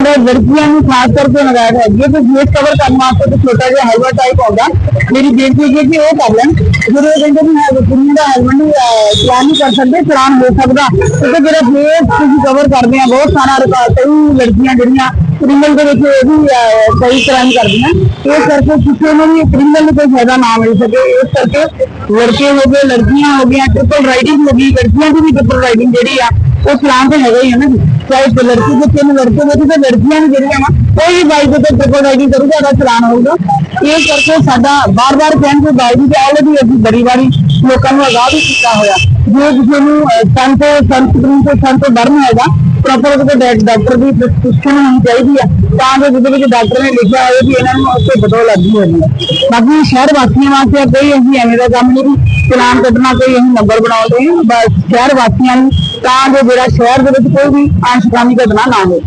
ਲੜਕੀਆਂ ਨੂੰ ਖਾਸ ਕਰਕੇ ਲਗਾਇਆ ਹੈ ਜੇ ਕੋਈ ਫੇਸ ਕਵਰ ਕਰਨ ਵਾਸਤੇ ਤਾਂ ਛੋਟਾ ਜਿਹਾ ਹੈਲਮਟ ਟਾਈਪ ਆਉਂਦਾ ਮੇਰੀ ਬੇਨਤੀ ਹੈ ਕਿ ਉਹ ਕਰ ਲੈਣ। ਜਦੋਂ ਇਹ ਕਹਿੰਦੇ ਵੀ ਹੈ ਕੁੜੀ ਦਾ ਹੈਲਮਟ ਨਹੀਂ ਚਲਾਨ ਨਹੀਂ ਕਰ ਸਕਦੇ, ਚਲਾਨ ਹੋ ਸਕਦਾ। ਤੁਸੀਂ ਕਵਰ ਕਰਦੇ ਆ। ਬਹੁਤ ਸਾਰਾ ਰਿਕਾਰਡ, ਕਈ ਲੜਕੀਆਂ ਜਿਹੜੀਆਂ ਕ੍ਰਿਮੀਨਲ ਦੇ ਵਿੱਚ ਇਹ ਵੀ ਕਈ ਕ੍ਰਾਈਮ ਕਰਦੀਆਂ। ਇਸ ਕਰਕੇ ਕਿਸੇ ਨੂੰ ਵੀ ਕ੍ਰਿਮੀਨਲ ਨੂੰ ਕੋਈ ਫਾਇਦਾ ਨਾ ਮਿਲ ਸਕੇ। ਇਸ ਕਰਕੇ ਲੜਕੇ ਹੋ ਗਏ, ਲੜਕੀਆਂ ਹੋ ਗਈਆਂ ਟ੍ਰਿਪਲ ਰਾਈਡਿੰਗ ਹੋ ਗਈ। ਲੜਕੀਆਂ ਦੀ ਵੀ ਟ੍ਰਿਪਲ ਰਾਈਡਿੰਗ ਜਿਹੜੀ ਆ ਉਹ ਚਲਾਨ ਤੇ ਹੈਗਾ ਹੀ ਹੈ ਨਾ ਚਾਹੇ ਲੜਕੀ ਦੇ ਤਿੰਨ ਲੜਕੇ ਦੇ ਤੇ ਲੜਕੀਆਂ ਵੀ ਜਿਹੜੀਆਂ ਵਾ, ਕੋਈ ਵੀ ਬਾਈਕ ਤੇ ਟ੍ਰਿਪਲ ਰਾਈਡਿੰਗ ਕਰੂਗਾ, ਉਹਦਾ ਚਲਾਨ ਹੋਊਗਾ। ਇਹ ਕਰਕੇ ਸਾਡਾ ਬਾਰ-ਬਾਰ ਕਹਿਣ ਦੇ ਬਾਵਜੂਦ ਆਲਰੇਡੀ ਅਸੀਂ ਬੜੀ ਵਾਰੀ ਲੋਕਾਂ ਨੂੰ ਅਗਾਹ ਵੀ ਕੀਤਾ ਹੋਇਆ। ਜੇ ਕਿਸੇ ਨੂੰ ਸੰਤ ਸੰਤ ਕਰੀਮ ਤੋਂ, ਸੰਤ ਡਰਨ ਹੈਗਾ ਪ੍ਰੋਪਰ ਉਹਦੇ ਡਾਕਟਰ ਦੀ ਪ੍ਰਸਕ੍ਰਿਪਸ਼ਨ ਹੋਣੀ ਚਾਹੀਦੀ ਆ। ਤਾਂ ਜੋ ਜਿਹਦੇ ਵਿੱਚ ਡਾਕਟਰ ਨੇ ਲਿਖਿਆ ਹੋਵੇ ਕਿ ਇਹਨਾਂ ਨੂੰ ਉੱਥੇ ਬਦਲ ਲੱਗੀ ਹੋਈ ਹੈ ਬਾਕੀ ਸ਼ਹਿਰ ਵਾਸੀਆਂ ਵਾਸਤੇ ਕੋਈ ਅਸੀਂ ਐਵੇਂ ਦਾ ਕੰਮ ਨਹੀਂ ਚਲਾਨ ਕੱਢਣਾ, ਕੋਈ ਅਸੀਂ ਨੰਬਰ ਬਣਾਉਂਦੇ ਹਾਂ ਬਸ ਸ਼ਹਿਰ ਵਾਸੀਆਂ ਨੂੰ ਤਾਂ ਜੋ ਜਿਹੜਾ ਸ਼ਹਿਰ ਦੇ ਵਿੱਚ ਕੋਈ ਵੀ ਅਨਸ਼ਕਾਮੀ ਘਟਨਾ ਨਾ ਹੋਵੇ